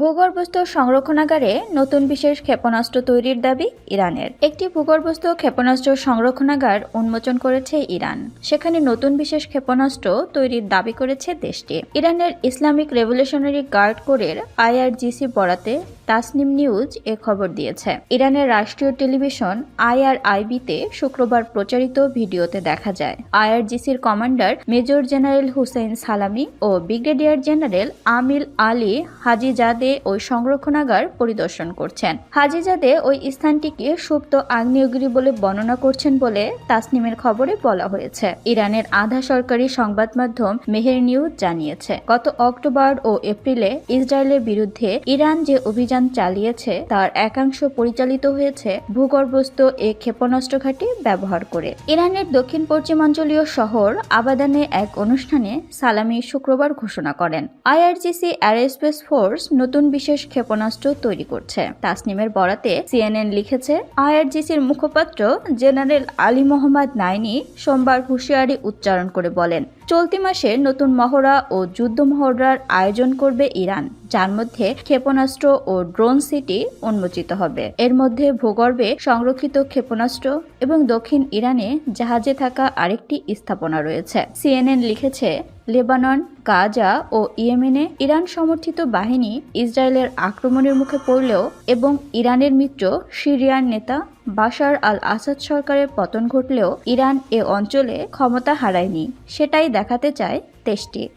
ভূগর্ভস্থ সংরক্ষণাগারে নতুন বিশেষ ক্ষেপণাস্ত্র তৈরির দাবি ইরানের। একটি ভূগর্ভস্থ ক্ষেপণাস্ত্র সংরক্ষণাগার উন্মোচন করেছে ইরান। সেখানে নতুন বিশেষ ক্ষেপণাস্ত্র তৈরির দাবি করেছে দেশটি। ইরানের ইসলামিক রেভলিউশনারি গার্ড কোরের আইআরজিসি বরাতে তাসনিম নিউজ এ খবর দিয়েছে। ইরানের রাষ্ট্রীয় টেলিভিশন আইআরআইবিতে শুক্রবার প্রচারিত ভিডিওতে দেখা যায়, আইআরজিসির commander major general Hossein Salami ও brigadier general Amir Ali Hajizadeh ওই সংরক্ষণাগার পরিদর্শন করছেন। হাজিজাদে ওই স্থানটিকে সুপ্ত আগ্নেয়গিরি বলে বর্ণনা করছেন বলে তাসনিমের খবরে বলা হয়েছে। ইরানের আধা সরকারি সংবাদ মাধ্যম মেহের নিউজ জানিয়েছে, গত অক্টোবর ও এপ্রিলে ইসরায়েলের বিরুদ্ধে ইরান যে অভিযান চালিয়েছে, তার একাংশ পরিচালিত হয়েছে ভূগর্ভস্থ এ ক্ষেপণাস্ত্র ঘাঁটি ব্যবহার করে। ইরানের দক্ষিণ পশ্চিমাঞ্চলীয় শহর আবাদানে এক অনুষ্ঠানে সালামি শুক্রবার ঘোষণা করেন। আইআরজিসি অ্যারোস্পেস ফোর্স নতুন বিশেষ ক্ষেপণাস্ত্র তৈরি করছে। তাসনিমের বরাতে সিএনএন লিখেছে আইআরজিসির মুখপাত্র জেনারেল আলী মোহাম্মদ নাইনি সোমবার হুঁশিয়ারি উচ্চারণ করে বলেন, চলতি মাসে নতুন মহড়া ও যুদ্ধ মহড়ার আয়োজন করবে ইরান। যার মধ্যে ক্ষেপণাস্ত্র ও ড্রোন সিটি উন্মোচিত হবে। এর মধ্যে ভূগর্ভে সংরক্ষিত ক্ষেপণাস্ত্র এবং দক্ষিণ ইরানে জাহাজে থাকা আরেকটি স্থাপনা রয়েছে। সিএনএন লিখেছে, লেবানন, গাজা ও ইয়েমেনে ইরান সমর্থিত বাহিনী ইসরায়েলের আক্রমণের মুখে পড়লেও এবং ইরানের মিত্র সিরিয়ার নেতা বাশার আল আসাদ সরকারের পতন ঘটলেও ইরান এ অঞ্চলে ক্ষমতা হারায়নি। সেটাই দেখাতে চায় দেশটি।